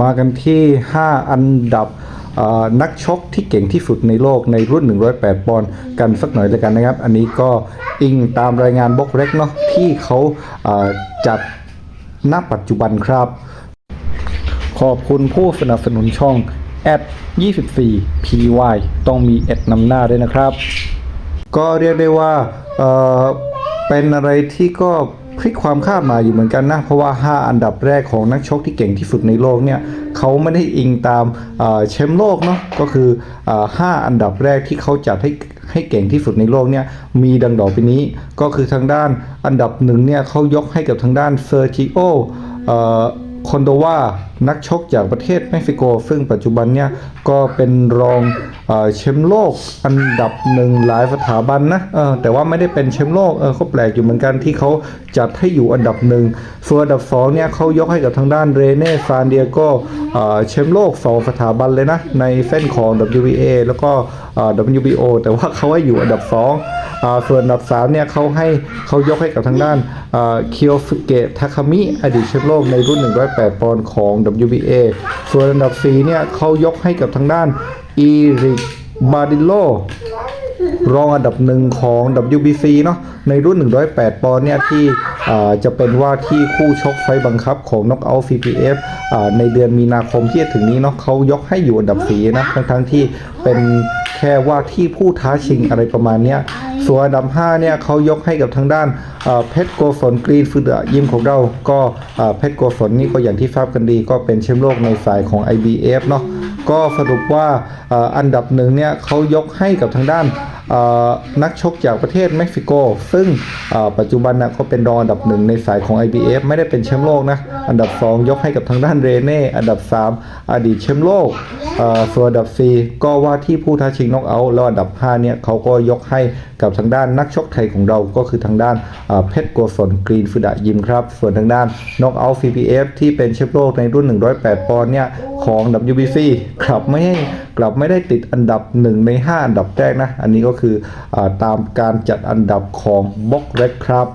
มากันที่ 5 อันดับนักชกที่เก่งที่สุดในโลกในรุ่น 108 ปอนด์กันสักหน่อยเลยกันนะครับ อันนี้ก็อิงตามรายงานบล็อกเร็กเนาะที่เขาจัดณปัจจุบันครับ ขอบคุณผู้สนับสนุนช่องแอด24 py ต้องมีแอดนำหน้าด้วยนะครับ ก็เรียกได้ว่าเเป็นอะไรที่ก็ ลิกความคาดหมายอยู่เหมือนกันนะ เพราะว่า 5 อันดับแรกของนักชกที่เก่งที่สุดในโลกเนี่ยเขาไม่ได้อิงตามแชมป์โลกเนาะก็คือเอ่อ5อันดับแรกที่เขาจัดให้ให้เก่งที่สุดในโลกเนี่ยมีดังดอกไปนี้ ก็คือทางด้านอันดับหนึ่งเนี่ยเขายกให้กับทางด้านเซอร์จิโอคอนโดวานักชกจากประเทศเม็กซิโก ซึ่งปัจจุบันเนี่ยก็เป็นรองเออแชมป์โลกอันดับหนึ่งหลายสถาบันนะเออแต่ว่าไม่ได้เป็นแชมป์โลกเออเขาแปลกอยู่เหมือนกันที่เขาจัดให้อยู่อันดับหนึ่งส่วนอันดับสองเนี่ยเขายกให้กับทางด้านเรเน่ซานเดียโกเออแชมป์โลกสองสถาบันเลยนะ ในเส้นของ WBA แล้วก็เออ WBO แต่ว่าเขาให้อยู่อันดับสองอ่าส่วนอันดับ3เนี่ยเขาให้เขายกให้กับทางด้านเคียวสุเกะทาคามิอดีตแชมป์โลกในรุ่น 108 ปอนด์ของ WBA ส่วนอันดับ 4 เนี่ยเขายกให้กับทางด้านอีริกบาดิโลรองอันดับหนึ่งของ WBC เนาะในรุ่น 108 ปอนด์เนี่ยที่จะเป็นว่าที่คู่ชกไฟบังคับของ Knockout CPF อ่าในเดือนมีนาคมที่จะถึงนี้เนาะเขายกให้อยู่อันดับสีนะทั้งทั้งๆที่เป็นแค่ว่าที่ผู้ท้าชิงอะไรประมาณเนี้ยส่วนอันดับ 5 เนี่ยเขายกให้กับทางด้าน เพชรโกศลกรีนฟืดยิมของเรา ก็เพชรโกศลนี่ก็อย่างที่ทราบกันดี ก็เป็นแชมป์โลกในสายของ IBF เนาะก็สรุปว่าอันดับหนึ่งเนี่ยเขายกให้กับทางด้าน นักชกจากประเทศเม็กซิโก ซึ่งปัจจุบันนะก็เป็นรองอันดับหนึ่งในสายของ IBF ไม่ได้เป็นแชมป์โลกนะ อันดับ 2 ยกให้กับทางด้านเรเน่ อันดับ 3 อดีตแชมป์โลกส่วนอันดับ 4 ก็ว่าที่ผู้ท้าชิงน็อกเอาท์แล้วอันดับ 5 เนี่ยเขาก็ยกให้กับทางด้านนักชกไทยของเราก็คือทางด้านเพชรโกศลกรีนฟุดะยิมครับ ส่วนทางด้านน็อกเอาท์ CPF ที่เป็นแชมป์โลกในรุ่น 108 ปอนด์เนี่ยของ WBC กลับไม่ให้ กลับไม่ได้ติดอันดับ 1 ใน 5 อันดับแรกนะ อันนี้ก็คืออตามการจัดอันดับของบล็อกเรกครับ